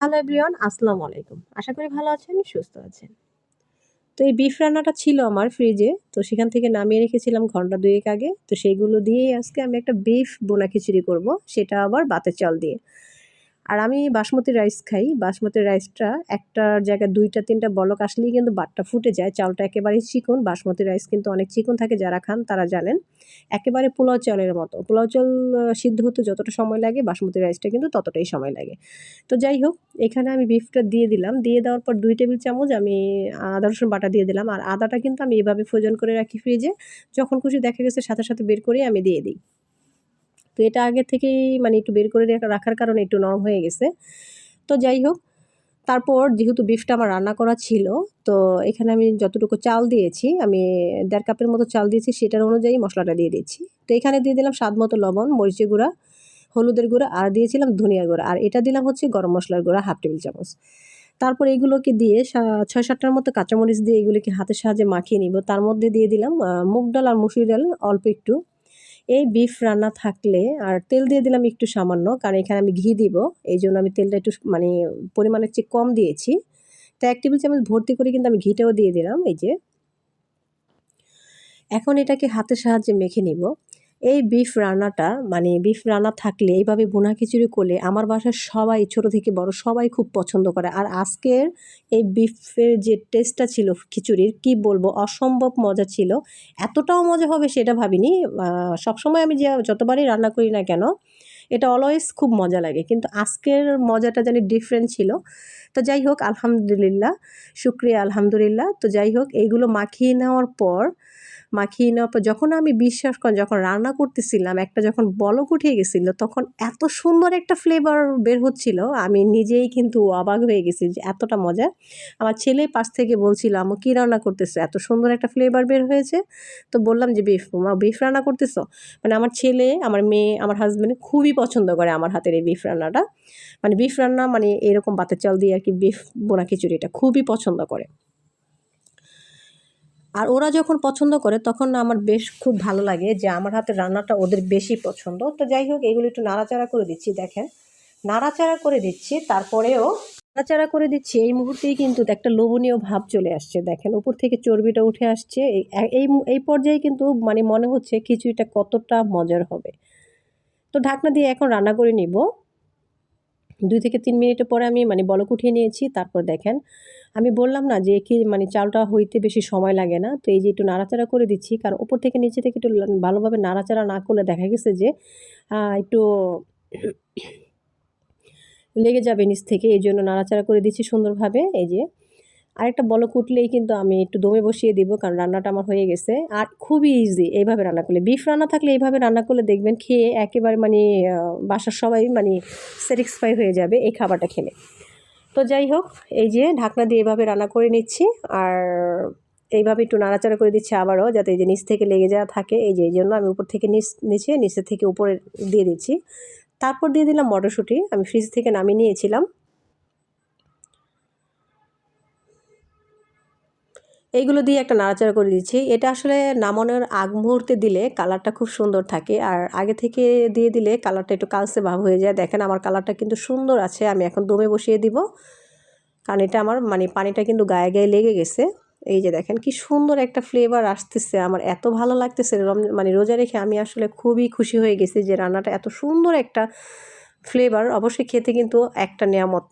Hello everyone, আসসালামু আলাইকুম। আশা করি ভালো আছেন, সুস্থ আছেন। তো এই বিফ রান্নাটা ছিল আমার ফ্রিজে তো সেখান থেকে নামিয়ে রেখেছিলাম ঘণ্টা দুয়েক আগে। তো সেইগুলো দিয়েই আজকে আমি একটা বিফ বোনা খিচুড়ি করব, সেটা আবার বাতের চাল দিয়ে। আর আমি বাসমতি রাইস খাই। বাসমতি রাইসটা একটা জায়গায় দুইটা, তিনটা বলক আসলেই কিন্তু বাটটা ফুটে যায়। চালটা একেবারেই চিকন। বাসমতি রাইস কিন্তু অনেক চিকন থাকে যারা খান তারা জানেন। একেবারে পোলাও চালের মতো। পোলাও চাল সিদ্ধ হতে যতটা সময় লাগে বাসমতি রাইসটা কিন্তু ততটাই সময় লাগে। তো যাই হোক, এখানে আমি বিফটা দিয়ে দিলাম। দিয়ে দেওয়ার পর দুই টেবিল চামচ আমি আদা, রসুন বাটা দিয়ে দিলাম। আর আদাটা কিন্তু আমি এভাবে ফ্রোজন করে রাখি ফ্রিজে যখন খুশি দেখা গেছে সাথে সাথে বের করে আমি দিয়ে দিই। তো এটা আগে থেকেই মানে একটু বের করে রাখার কারণে একটু নরম হয়ে গেছে। তো যাই হোক, তারপর যেহেতু বিফটা আমার রান্না করা ছিল, তো এখানে আমি যতটুকু চাল দিয়েছি, আমি দেড় কাপের মতো চাল দিয়েছি, সেটার অনুযায়ী মশলাটা দিয়ে দিচ্ছি তো এখানে দিয়ে দিলাম স্বাদ মতো লবণ, মরিচের গুঁড়া, হলুদের গুঁড়া, আর দিয়েছিলাম ধনিয়ার গুঁড়া। আর এটা দিলাম হচ্ছে গরম মশলার গুঁড়া, হাফ টেবিল চামচ। তারপর এইগুলোকে দিয়ে ছয় সাতটার মতো কাঁচামরিচ দিয়ে এগুলোকে হাতের সাহায্যে মাখিয়ে নিব। তার মধ্যে দিয়ে দিলাম মুগ ডাল আর মুসুরি ডাল অল্প একটু। এই বিফ রান্না থাকলে আর তেল দিয়ে দিলাম একটু সামান্য, কারণ এখানে আমি ঘি দিব, এই জন্য আমি তেলটা একটু মানে পরিমাণের চেয়ে কম দিয়েছি। তো এক টেবিল চামচ ভর্তি করে কিন্তু আমি ঘিটাও দিয়ে দিলাম, এই যে। এখন এটাকে হাতের সাহায্যে মেখে নিব। এই বিফ রান্নাটা মানে বিফ রান্না থাকলে, এইভাবে বোনা খিচুড়ি করলে আমার বাসার সবাই, ছোট থেকে বড় সবাই খুব পছন্দ করে। আর আজকের এই বিফের যে টেস্টটা ছিল খিচুড়ির, কি বলব, অসম্ভব মজা ছিল। এতটাও মজা হবে সেটা ভাবিনি। সবসময় আমি যে যতবারই রান্না করি না কেন, এটা অলওয়েজ খুব মজা লাগে। কিন্তু আজকের মজাটা জানি ডিফারেন্ট ছিল। তো যাই হোক, আলহামদুলিল্লাহ, শুক্রিয়া, আলহামদুলিল্লাহ। তো যাই হোক, এইগুলো মাখিয়ে নেওয়ার পর মাখিয়ে নেওয়ার পর যখন আমি বিশ্বাস করেন, যখন রান্না করতেছিলাম, একটা যখন বলক উঠে গেছিল, তখন এত সুন্দর একটা ফ্লেভার বের হচ্ছিল, আমি নিজেই কিন্তু অবাক হয়ে গেছি যে এতটা মজা। আমার ছেলে পাশ থেকে বলছিল আমু কী রান্না করতেছো? এত সুন্দর একটা ফ্লেভার বের হয়েছে। তো বললাম যে, বিফ, মা, বিফ রান্না করতেছো? মানে আমার ছেলে, আমার মেয়ে, আমার হাজব্যান্ড খুবই পছন্দ করে আমার হাতের এই বিফ রান্নাটা। মানে বিফ রান্না মানে এরকম বাতের চাল দিয়ে আর কি বিফ বোনা খিচুড়ি এটা খুবই পছন্দ করে। আর ওরা যখন পছন্দ করে, তখন আমার বেশ খুব ভালো লাগে যে আমার হাতের রান্নাটা ওদের বেশি পছন্দ। তো যাই হোক, এগুলো একটু নাড়াচাড়া করে দিচ্ছি, দেখেন। নাড়াচাড়া করে দিচ্ছি, তারপরেও নাড়াচাড়া করে দিচ্ছি, এই মুহূর্তেই কিন্তু একটা লোভনীয় ভাব চলে আসছে, দেখেন। উপর থেকে চর্বিটা উঠে আসছে, এই এই পর্যায়ে কিন্তু মানে মনে হচ্ছে খিচুড়িটা কতটা মজার হবে। তো ঢাকনা দিয়ে এখন রান্না করে নিব। দুই থেকে তিন মিনিটের পরে আমি মানে বলক উঠিয়ে নিয়েছি, তারপর দেখেন। আমি বললাম না যে কি মানে চালটা হইতে বেশি সময় লাগে না। তো এই যে একটু নাড়াচাড়া করে দিচ্ছি, কারণ ওপর থেকে নিচে থেকে একটু ভালোভাবে নাড়াচাড়া না করলে দেখা গেছে যে একটু লেগে যাবে নিচ থেকে, এই জন্য নাড়াচাড়া করে দিচ্ছি সুন্দরভাবে। এই যে আরেকটা বলক উঠলেই কিন্তু আমি একটু দমে বসিয়ে দিব, কারণ রান্নাটা আমার হয়ে গেছে। আর খুবই ইজি এইভাবে রান্না করলে। বিফ রান্না থাকলে এইভাবে রান্না করলে দেখবেন খেয়ে একেবারে মানে বাসার সবাই মানে স্যাটিসফাই হয়ে যাবে এই খাবারটা খেলে। তো যাই হোক, এই যে ঢাকনা দিয়ে এভাবে রান্না করে নিচ্ছি, আর এইভাবে একটু নাড়াচাড়া করে দিচ্ছি আবারও, যাতে এই যে নিচ থেকে লেগে যাওয়া থাকে। এই যে, এই জন্য আমি উপর থেকে নিচ, নিচে নিচের থেকে উপরে দিয়ে দিচ্ছি। তারপর দিয়ে দিলাম মটরশুঁটি। আমি ফ্রিজ থেকে নামিয়ে নিয়েছিলাম। এইগুলো দিয়ে একটা নাড়াচাড়া করে দিচ্ছি। এটা আসলে নামানোর আগ মুহূর্তে দিলে কালারটা খুব সুন্দর থাকে। আর আগে থেকে দিয়ে দিলে কালারটা একটু কালসে ভাব হয়ে যায়। দেখেন আমার কালারটা কিন্তু সুন্দর আছে, আমি এখন দমে বসিয়ে দিব। কারণ এটা আমার মানে পানিটা কিন্তু গায়ে গায়ে লেগে গেছে। এই যে দেখেন কি সুন্দর একটা ফ্লেভার আসতেছে। আমার এত ভালো লাগতেছে। মানে রোজা রেখে আমি আসলে খুবই খুশি হয়ে গেছি যে রান্নাটা এত সুন্দর একটা ফ্লেভার অবশ্যই খেতে কিন্তু একটা নিয়ামত।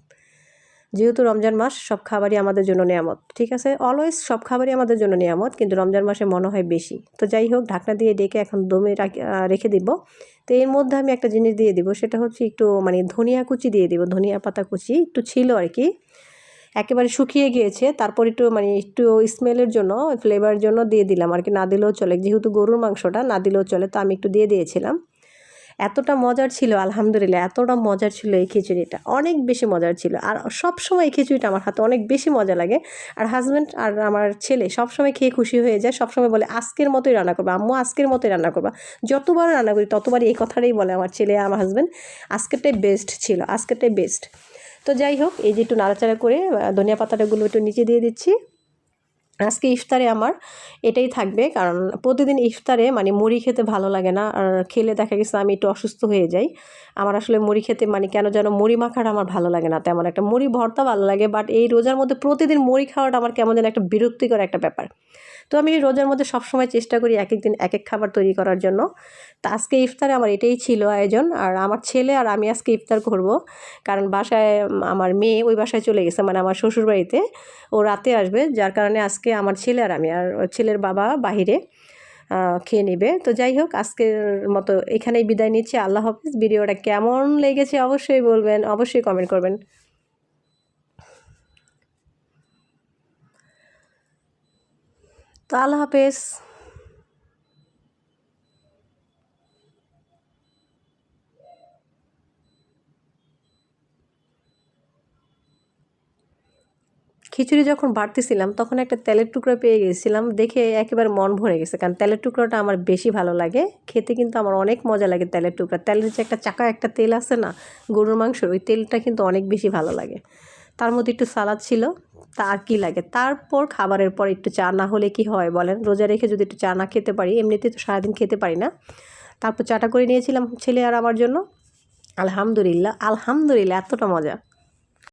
যেহেতু রমজান মাস, সব খাবারই আমাদের জন্য নিয়ামত, ঠিক আছে? অলওয়েজ সব খাবারই আমাদের জন্য নিয়ামত, কিন্তু রমজান মাসে মনে হয় বেশি। তো যাই হোক, ঢাকনা দিয়ে ডেকে এখন দমে রেখে দিব। তো এর মধ্যে আমি একটা জিনিস দিয়ে দিব, সেটা হচ্ছে একটু মানে ধনিয়া কুচি দিয়ে দিব, ধনিয়া পাতা কুচি, একটু ছিল আর কি। একেবারে শুকিয়ে গিয়েছে, তারপর একটু মানে একটু স্মেলের জন্য ফ্লেভারের জন্য দিয়ে দিলাম, আর কি, না দিলেও চলে। যেহেতু গরুর মাংসটা, না দিলেও চলে, তো আমি একটু দিয়ে দিয়েছিলাম। এতটা মজার ছিল, আলহামদুলিল্লাহ, এতটা মজার ছিল এই খিচুড়িটা। অনেক বেশি মজার ছিল। আর সব সময় এই খিচুড়িটা আমার হাতে অনেক বেশি মজা লাগে। আর হাজব্যান্ড আর আমার ছেলে সব সময় খেয়ে খুশি হয়ে যায় সব সময় বলে, আজকের মতোই রান্না করবা, আম্মু আজকের মতোই রান্না করবা। যতবার রান্না করি, ততবারই এই কথাটাই বলে আমার ছেলে আমার হাজব্যান্ড আজকেরটাই বেস্ট ছিল, আজকেরটাই বেস্ট তো যাই হোক, এই যে একটু নাড়াচাড়া করে ধনিয়া পাতাটাগুলো একটু নিচে দিয়ে দিচ্ছি। আজকে ইফতারে আমার এটাই থাকবে, কারণ প্রতিদিন ইফতারে মানে মুড়ি খেতে ভালো লাগে না, আর খেলে দেখা গেছে আমি একটু অসুস্থ হয়ে যাই। আমার আসলে মুড়ি খেতে মানে কেন যেন মুড়ি মাখাটা আমার ভালো লাগে না, তেমন একটা মুড়ি ভর্তা ভালো লাগে বাট এই রোজার মধ্যে প্রতিদিন মুড়ি খাওয়াটা আমার কেমন যেন একটা বিরক্তিকর একটা ব্যাপার। তো আমি রোজার মধ্যে সবসময় চেষ্টা করি এক এক দিন এক এক খাবার তৈরি করার জন্য। তা আজকে ইফতারে আমার এটাই ছিল আয়োজন, আর আমার ছেলে আর আমি আজকে ইফতার করব, কারণ বাসায় আমার মেয়ে ওই বাসায় চলে গেছে মানে আমার শ্বশুরবাড়িতে, ও রাতে আসবে, যার কারণে আজকে আমার ছেলে আর আমি, আর ছেলের বাবা বাহিরে খেয়ে নেবে। তো যাই হোক, আজকের মতো এখানেই বিদায় নিচ্ছি। আল্লাহ হাফিজ। ভিডিওটা কেমন লেগেছে অবশ্যই বলবেন, অবশ্যই কমেন্ট করবেন। তো আল্লাহ হাফেজ। খিচুড়ি যখন বাড়তেছিলাম, তখন একটা তেলের টুকরো পেয়ে গেছিলাম, দেখে একেবারে মন ভরে গেছে। কারণ তেলের টুকরোটা আমার বেশি ভালো লাগে, খেতে কিন্তু আমার অনেক মজা লাগে তেলের টুকরা। তেলের যে একটা চাকা, একটা তেল আছে না, গরুর মাংসর, ওই তেলটা কিন্তু অনেক বেশি ভালো লাগে। তার মধ্যে একটু সালাদ ছিল, তা আর কী লাগে? তারপর খাবারের পর একটু চা, না হলে কি হয় বলেন? রোজা রেখে যদি একটু চা না খেতে পারি এমনিতে তো সারাদিন খেতে পারি না। তারপর চাটা করে নিয়েছিলাম ছেলে আর আমার জন্য। আলহামদুলিল্লাহ আলহামদুলিল্লাহ, এতটা মজা।